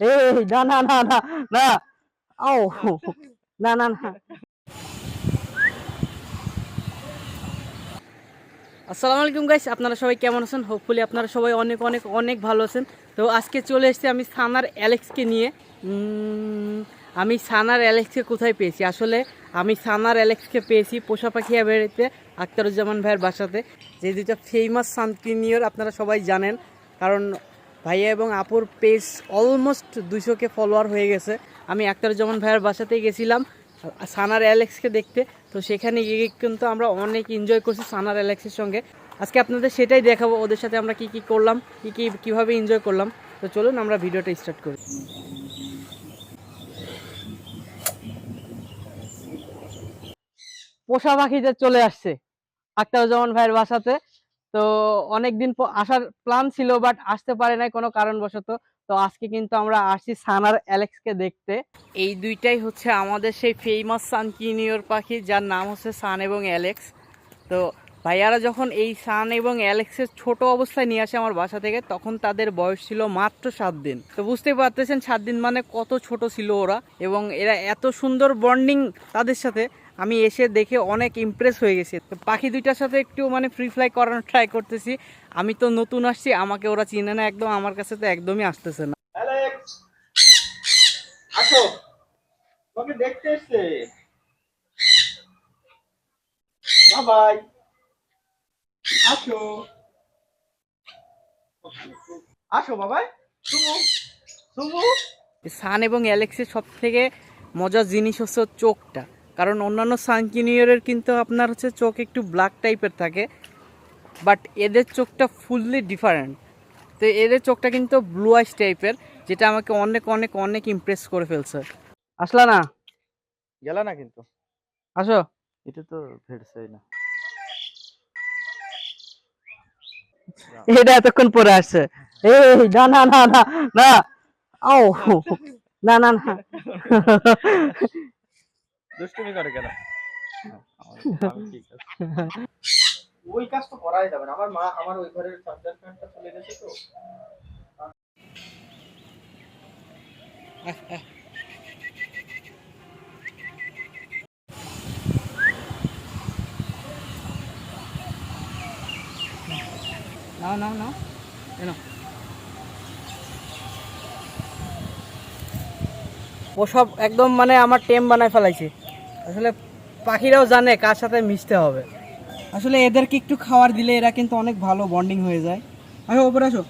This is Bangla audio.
এই, না না না না না। ও না না না। আসসালামু আলাইকুম গাইস আপনারা সবাই কেমন আছেন? হোপফুলি আপনারা সবাই অনেক অনেক অনেক ভালো আছেন। তো আজকে চলে এসেছি আমি সানার অ্যালেক্সকে নিয়ে। আমি সানার অ্যালেক্সকে কোথায় পেয়েছি? আসলে আমি সানার অ্যালেক্সকে পেয়েছি পোষা পাখি বেড়িতে আখতারুজ্জামান ভাইয়ের বাসাতে। যে দুইটা ফেমাস সানকিনিয়র আপনারা সবাই জানেন। কারণ ভাইয়া এবং আপুর পেজ অলমোস্ট দুশোকে ফলোয়ার হয়ে গেছে। আমি আখতারুজ্জামান ভাইয়ের বাসাতেই গেছিলাম, সানার অ্যালেক্সকে দেখতে। তো সেখানে গিয়ে কিন্তু আমরা অনেক এনজয় করছি সানার অ্যালেক্সের সঙ্গে। আজকে আপনাদের সেটাই দেখাবো, ওদের সাথে আমরা কি কি করলাম, কি কি, কীভাবে এনজয় করলাম। তো চলুন আমরা ভিডিওটা স্টার্ট করি। পোষা পাখিতে চলে আসছে। আখতারুজ্জামান ভাইয়ের বাসাতে তো অনেকদিন আসার প্ল্যান ছিল বাট আসতে পারে নাই কোনো কারণবশত। তো আজকে কিন্তু আমরা আসছি সানার অ্যালেক্সকে দেখতে। এই দুইটাই হচ্ছে আমাদের সেই ফেমাস সান সানকিনিয়র পাখি, যার নাম হচ্ছে সান এবং অ্যালেক্স। তো ভাইয়ারা যখন এই সান এবং অ্যালেক্সের ছোট অবস্থায় নিয়ে আসে আমার বাসা থেকে, তখন তাদের বয়স ছিল মাত্র সাত দিন। তো বুঝতেই পারতেছেন সাত দিন মানে কত ছোট ছিল ওরা, এবং এরা এত সুন্দর বন্ডিং তাদের সাথে। আমি এসে দেখে অনেক ইমপ্রেস হয়ে গেছি। তো পাখি দুইটার সাথে একটু মানে ফ্রি ফ্লাই করানোর ট্রাই করতেছি। আমি তো নতুন আসছি আমাকে ওরা চিনে না একদম আমার কাছে তো একদমই আসতেছে না। আসো। তোমাকে দেখতে এসছে। বাবাই আসো। আসো বাবাই সুমু সুমু সান এবং অ্যালেক্সের সব থেকে মজার জিনিস হচ্ছে চোখটা। কারণ অন্যান্য সানকিনিয়রের কিন্তু আপনার হচ্ছে চোখ একটু ব্ল্যাক টাইপের থাকে বাট এদের চোখটা ফুললি ডিফারেন্ট তো এদের চোখটা কিন্তু ব্লু আইস টাইপের যেটা আমাকে অনেক অনেক অনেক ইমপ্রেস করে ফেলছে। আসলা না? গেলা না কিন্তু। আসো। এটা তো ভেড়ছেই না। এটা এতক্ষণ পরে আসছে। এই না না না না না। ও না না না। দুষ্টুমি করে কেন? ওই কাজ তো করাই যাবে না। আমার মা আমার ওই ঘরের চার্জার ফ্যানটা চলে গেছে তো। নাও নাও নাও। এনো ও সব একদম মানে আমার টেম বানায় ফেলাইছে। আসলে পাখিরাও জানে কার সাথে মিশতে হবে। আসলে এদেরকে একটু খাবার দিলে এরা কিন্তু অনেক ভালো বন্ডিং হয়ে যায়। আসো ওপরে আসো।